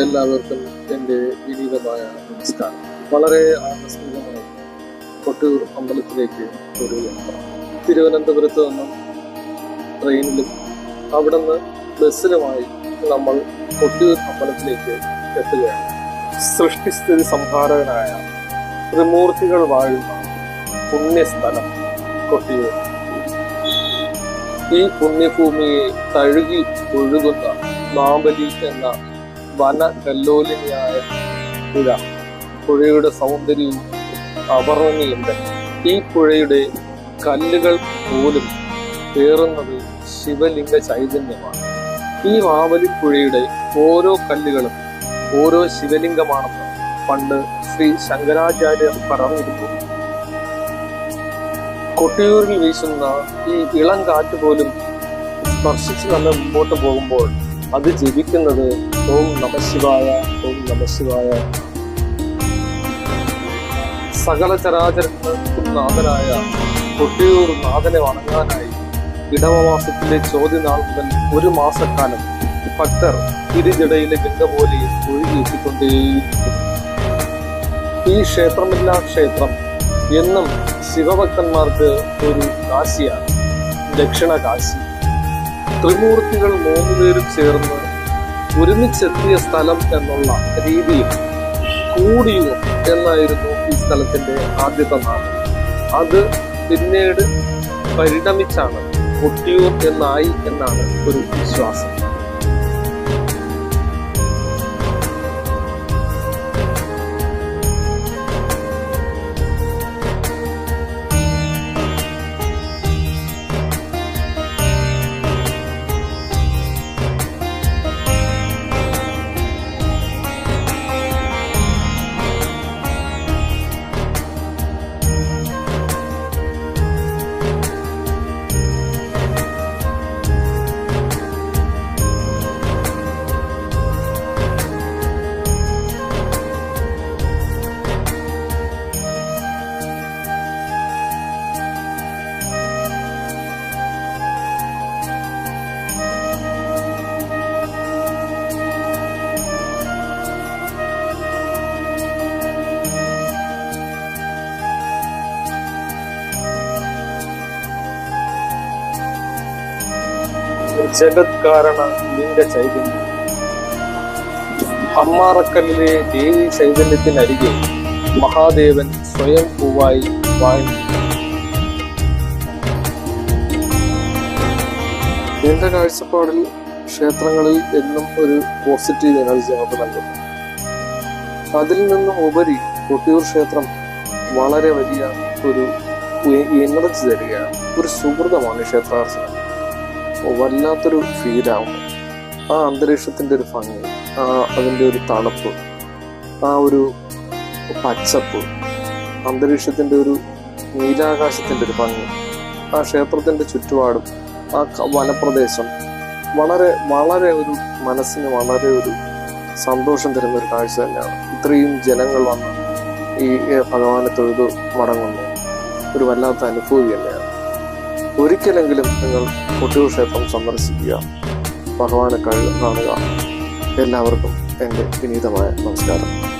എല്ലാവർക്കും എന്റെ വിനീതമായ നമസ്കാരം. വളരെ ആകസ്മികമായി കൊട്ടൂർ അമ്പലത്തിലേക്ക് ഒരു തിരുവനന്തപുരത്ത് നിന്നും ട്രെയിനിലും അവിടെ നിന്ന് ബസ്സിലുമായി നമ്മൾ കൊട്ടിയൂർ അമ്പലത്തിലേക്ക് എത്തുകയാണ്. സൃഷ്ടിസ്ഥിതി സംഹാരകനായ ത്രിമൂർത്തികൾ വാഴുന്ന പുണ്യസ്ഥലം കൊട്ടിയൂർ ഈ പുണ്യഭൂമിയെ തഴുകി ഒഴുകുന്ന മാമ്പലി എന്ന വന കല്ലോലിനിയായ പുഴ പുഴയുടെ സൗന്ദര്യവും അവർണനീയുണ്ട് ഈ പുഴയുടെ കല്ലുകൾ പോലും പേറുന്നത് ശിവലിംഗ ചൈതന്യമാണ്. ഈ മാവലിപ്പുഴയുടെ ഓരോ കല്ലുകളും ഓരോ ശിവലിംഗമാണെന്ന് പണ്ട് ശ്രീ ശങ്കരാചാര്യർ പറഞ്ഞിരുന്നു. കൊട്ടിയൂരിൽ വീശുന്ന ഈ ഇളം കാറ്റ് പോലും സ്പർശിച്ചു തന്നെ മുമ്പോട്ട് പോകുമ്പോൾ അത് ജപിക്കുന്നത് ഓം നമശിവായ ഓം നമശിവായ സകല ചരാചരങ്ങൾക്കും നാഥനായ കൊട്ടിയൂർ നാഥനെ വണങ്ങാനായി ഇടവമാസത്തിലെ ചോദ്യനാൾ മുതൽ ഒരു മാസക്കാലം ഭക്തർ ഇരുജടയിലെ ഗംഗ പോലെ ഒഴുകിയെത്തിക്കൊണ്ടേയിരിക്കും ഈ ക്ഷേത്രമില്ലാ ക്ഷേത്രം എന്നും ശിവഭക്തന്മാർക്ക് ഒരു കാശിയാണ് ദക്ഷിണ കാശി ത്രിമൂർത്തികൾ മൂന്നുപേരും ചേർന്ന് ഒരുമിച്ചെത്തിയ സ്ഥലം എന്നുള്ള രീതിയിൽ കൂടിയൂർ എന്നായിരുന്നു ഈ സ്ഥലത്തിന്റെ ആദ്യത്തെ നാമം. അത് പിന്നീട് പരിണമിച്ചാണ് കൊട്ടിയൂർ എന്നായി എന്നാണ് ഒരു വിശ്വാസം. കാരണ ലിംഗ ചൈതന്യം. അമ്മാറക്കല്ലിലെ ദേവി ചൈതന്യത്തിനരികെ മഹാദേവൻ സ്വയം പൂവായി വാങ്ങി എന്റെ കാഴ്ചപ്പാടിൽ ക്ഷേത്രങ്ങളിൽ എന്നും ഒരു പോസിറ്റീവ് എനർജി നമുക്ക് നൽകുന്നു. അതിൽ നിന്നും ഉപരി കൊട്ടിയൂർ ക്ഷേത്രം വളരെ വലിയ ഒരു എനർജി തരികയാണ്. ഒരു സുഹൃതമാണ് ക്ഷേത്രാർച്ചന. വല്ലാത്തൊരു ഫീലാവും ആ അന്തരീക്ഷത്തിന്റെ ഒരു ഭംഗി ആ അതിന്റെ ഒരു തണുപ്പ് ആ ഒരു പച്ചപ്പ് അന്തരീക്ഷത്തിന്റെ ഒരു നീലാകാശത്തിന്റെ ഒരു ഭംഗി ആ ക്ഷേത്രത്തിന്റെ ചുറ്റുപാടും ആ വനപ്രദേശം വളരെ വളരെ ഒരു മനസ്സിന് വളരെ ഒരു സന്തോഷം തരുന്ന ഒരു കാഴ്ച തന്നെയാണ്. ഇത്രയും ജനങ്ങൾ വന്ന് ഈ ഭഗവാനെ തൊഴുതു മടങ്ങുന്നു ഒരു വല്ലാത്ത അനുഭൂതി തന്നെയാണ്. ഒരിക്കലെങ്കിലും നിങ്ങൾ കൊട്ടിയൂർ ക്ഷേത്രം സന്ദർശിക്കുക. ഭഗവാനെ കാണുക. എല്ലാവർക്കും എന്റെ വിനീതമായ നമസ്കാരം.